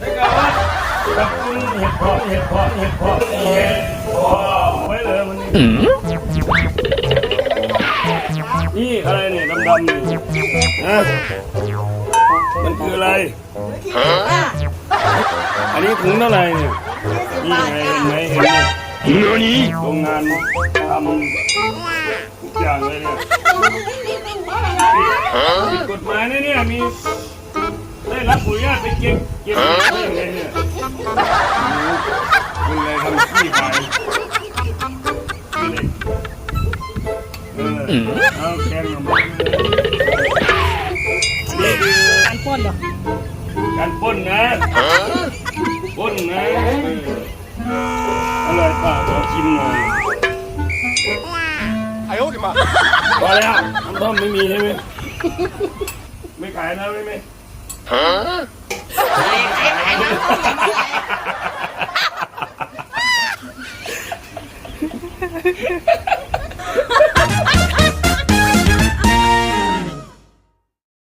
พ่อเห็ดพ่อเห็ดพอไว้เลยมันนี่นี่อะไรเนี่ยดำๆนี่ฮะมันคืออะไร อันนี้ถุงเท่าไหร่เนี่ยนี่ไงเห็นไหมเห็นไหมโรงงานทำทุกอย่างเลยเนี่ยผิดกฎหมายนะเนี่ยมีได้ รับปุ๋ยเนี่ยเป็นเก่งเก่งเลยเนี่ยคุณเลยทำขี้ไปเออเอาแกงลงมาการป้นเหรอการป้นนะป้นนะอร่อยป่ะขอชิมหน่อยไอ้โอ๊ตมาพอแล้วน้ำต้มไม่มีใช่ไหมไม่ขายนะไม่ไม่ เ